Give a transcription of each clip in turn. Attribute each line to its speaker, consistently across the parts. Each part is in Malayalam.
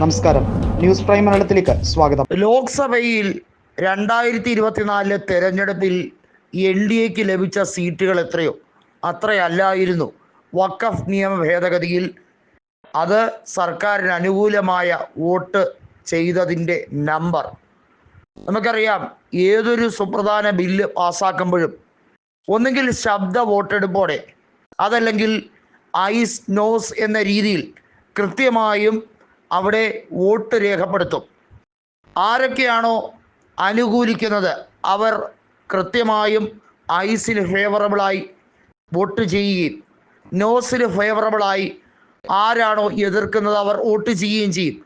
Speaker 1: നമസ്കാരം. ന്യൂസ് പ്രൈം മലയാളത്തിലേക്ക് സ്വാഗതം.
Speaker 2: ലോക്സഭയിൽ രണ്ടായിരത്തി ഇരുപത്തിനാലിലെ തെരഞ്ഞെടുപ്പിൽ എൻ ഡി എക്ക് ലഭിച്ച സീറ്റുകൾ എത്രയോ? അത്രയല്ലായിരുന്നു. വഖഫ് നിയമ ഭേദഗതിയിൽ അത് സർക്കാരിന് അനുകൂലമായ വോട്ട് ചെയ്തതിന്റെ നമ്പർ. നമുക്കറിയാം ഏതൊരു സുപ്രധാന ബില്ല് പാസ്സാക്കുമ്പോഴും ഒന്നുകിൽ ശബ്ദ വോട്ടെടുപ്പോടെ അതല്ലെങ്കിൽ ഐസ് നോസ് എന്ന രീതിയിൽ കൃത്യമായും അവിടെ വോട്ട് രേഖപ്പെടുത്തും. ആരൊക്കെയാണോ അനുകൂലിക്കുന്നത്? അവർ കൃത്യമായും ഐസിൽ ഫേവറബിളായി വോട്ട് ചെയ്യുകയും നോസിൽ ഫേവറബിളായി ആരാണോ എതിർക്കുന്നത് അവർ വോട്ട് ചെയ്യുകയും ചെയ്യും.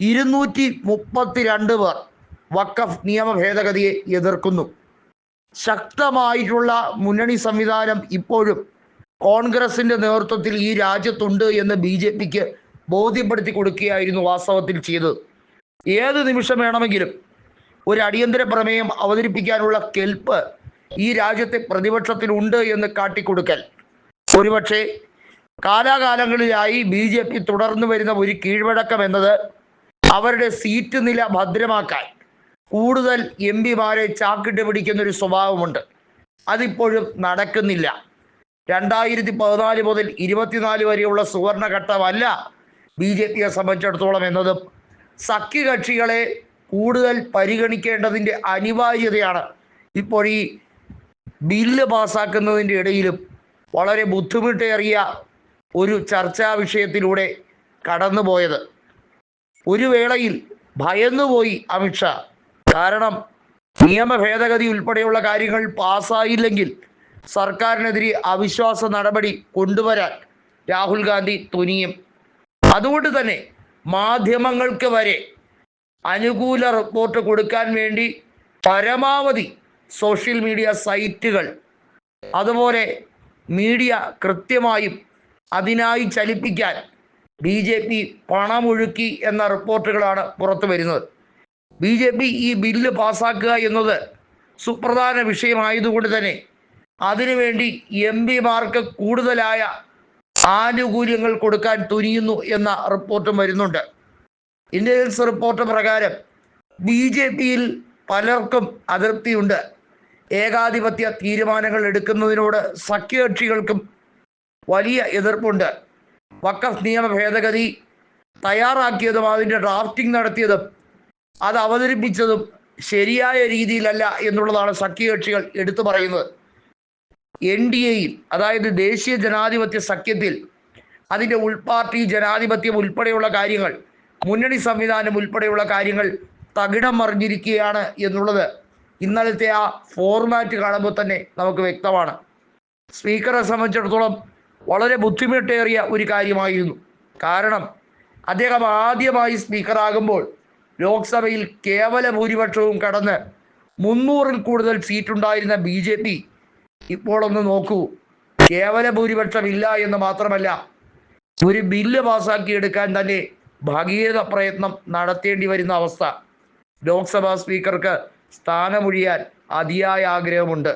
Speaker 2: ഇരുന്നൂറ്റി മുപ്പത്തി രണ്ട് പേർ വക്കഫ് നിയമ ഭേദഗതിയെ എതിർക്കുന്നു. ശക്തമായിട്ടുള്ള മുന്നണി സംവിധാനം ഇപ്പോഴും കോൺഗ്രസിന്റെ നേതൃത്വത്തിൽ ഈ രാജ്യത്തുണ്ട് എന്ന് ബി ജെ പിക്ക് ബോധ്യപ്പെടുത്തി കൊടുക്കുകയായിരുന്നു വാസ്തവത്തിൽ ചെയ്തത്. ഏത് നിമിഷം വേണമെങ്കിലും ഒരു അടിയന്തര പ്രമേയം അവതരിപ്പിക്കാനുള്ള കെൽപ്പ് ഈ രാജ്യത്തെ പ്രതിപക്ഷത്തിനുണ്ട് എന്ന് കാട്ടിക്കൊടുക്കൽ. ഒരുപക്ഷെ കാലാകാലങ്ങളിലായി ബി ജെ പി തുടർന്നു വരുന്ന ഒരു കീഴ്വഴക്കം എന്നത് അവരുടെ സീറ്റ് നില ഭദ്രമാക്കാൻ കൂടുതൽ എം പിമാരെ ചാക്കിട്ട് പിടിക്കുന്ന ഒരു സ്വഭാവമുണ്ട്. അതിപ്പോഴും നടക്കുന്നില്ല. രണ്ടായിരത്തി പതിനാല് മുതൽ ഇരുപത്തിനാല് വരെയുള്ള സുവർണഘട്ടമല്ല ബി ജെ പിയെ സംബന്ധിച്ചിടത്തോളം എന്നതും സഖ്യകക്ഷികളെ കൂടുതൽ പരിഗണിക്കേണ്ടതിന്റെ അനിവാര്യതയാണ്. ഇപ്പോൾ ഈ ബില്ല് പാസ്സാക്കുന്നതിന്റെ ഇടയിലും വളരെ ബുദ്ധിമുട്ടേറിയ ഒരു ചർച്ചാ വിഷയത്തിലൂടെ കടന്നുപോയത്. ഒരു വേളയിൽ ഭയന്നുപോയി അമിത്ഷാ കാരണം നിയമ ഭേദഗതി ഉൾപ്പെടെയുള്ള കാര്യങ്ങൾ പാസ്സായില്ലെങ്കിൽ സർക്കാരിനെതിരെ അവിശ്വാസ നടപടി കൊണ്ടുവരാൻ രാഹുൽ ഗാന്ധി തുനിയും. അതുകൊണ്ട് തന്നെ മാധ്യമങ്ങൾക്ക് വരെ അനുകൂല റിപ്പോർട്ട് കൊടുക്കാൻ വേണ്ടി പരമാവധി സോഷ്യൽ മീഡിയ സൈറ്റുകൾ അതുപോലെ മീഡിയ കൃത്യമായും അതിനായി ചലിപ്പിക്കാൻ ബി ജെ പി പണമൊഴുക്കി എന്ന റിപ്പോർട്ടുകളാണ് പുറത്തു വരുന്നത്. ബി ജെ പി ഈ ബില്ല് പാസാക്കുക എന്നത് സുപ്രധാന വിഷയമായതുകൊണ്ട് തന്നെ അതിനുവേണ്ടി എം പിമാർക്ക് കൂടുതലായ ആനുകൂല്യങ്ങൾ കൊടുക്കാൻ തുനിയുന്നു എന്ന റിപ്പോർട്ടും വരുന്നുണ്ട്. ഇന്റലിജൻസ് റിപ്പോർട്ട് പ്രകാരം ബി ജെ പിയിൽ പലർക്കും അതൃപ്തിയുണ്ട് ഏകാധിപത്യ തീരുമാനങ്ങൾ എടുക്കുന്നതിനോട് സഖ്യകക്ഷികൾക്കും വലിയ എതിർപ്പുണ്ട്. വക്കഫ് നിയമ ഭേദഗതി തയ്യാറാക്കിയതും അതിന്റെ ഡ്രാഫ്റ്റിംഗ് നടത്തിയതും അത് അവതരിപ്പിച്ചതും ശരിയായ രീതിയിലല്ല എന്നുള്ളതാണ് സഖ്യകക്ഷികൾ എടുത്തു പറയുന്നത്. എൻ ഡി എയിൽ അതായത് ദേശീയ ജനാധിപത്യ സഖ്യത്തിൽ അതിന്റെ ഉൾപാർട്ടി ജനാധിപത്യം ഉൾപ്പെടെയുള്ള കാര്യങ്ങൾ മുന്നണി സംവിധാനം ഉൾപ്പെടെയുള്ള കാര്യങ്ങൾ തകിടം മറിഞ്ഞിരിക്കുകയാണ് എന്നുള്ളത് ഇന്നലത്തെ ആ ഫോർമാറ്റ് കാണുമ്പോൾ തന്നെ നമുക്ക് വ്യക്തമാണ്. സ്പീക്കറെ സംബന്ധിച്ചിടത്തോളം വളരെ ബുദ്ധിമുട്ടേറിയ ഒരു കാര്യമായിരുന്നു. കാരണം അദ്ദേഹം ആദ്യമായി സ്പീക്കറാകുമ്പോൾ ലോക്സഭയിൽ കേവല ഭൂരിപക്ഷവും കടന്ന് മുന്നൂറിൽ കൂടുതൽ സീറ്റുണ്ടായിരുന്ന ബി ജെ പി ഇപ്പോൾ ഒന്ന് നോക്കൂ. കേവല ഭൂരിപക്ഷം ഇല്ല എന്ന് മാത്രമല്ല ഒരു ബില്ല് പാസാക്കിയെടുക്കാൻ തന്നെ ഭാഗീയത പ്രയത്നം നടത്തേണ്ടി വരുന്ന അവസ്ഥ. ലോക്സഭാ സ്പീക്കർക്ക് സ്ഥാനമൊഴിയാൻ അതിയായ ആഗ്രഹമുണ്ട്.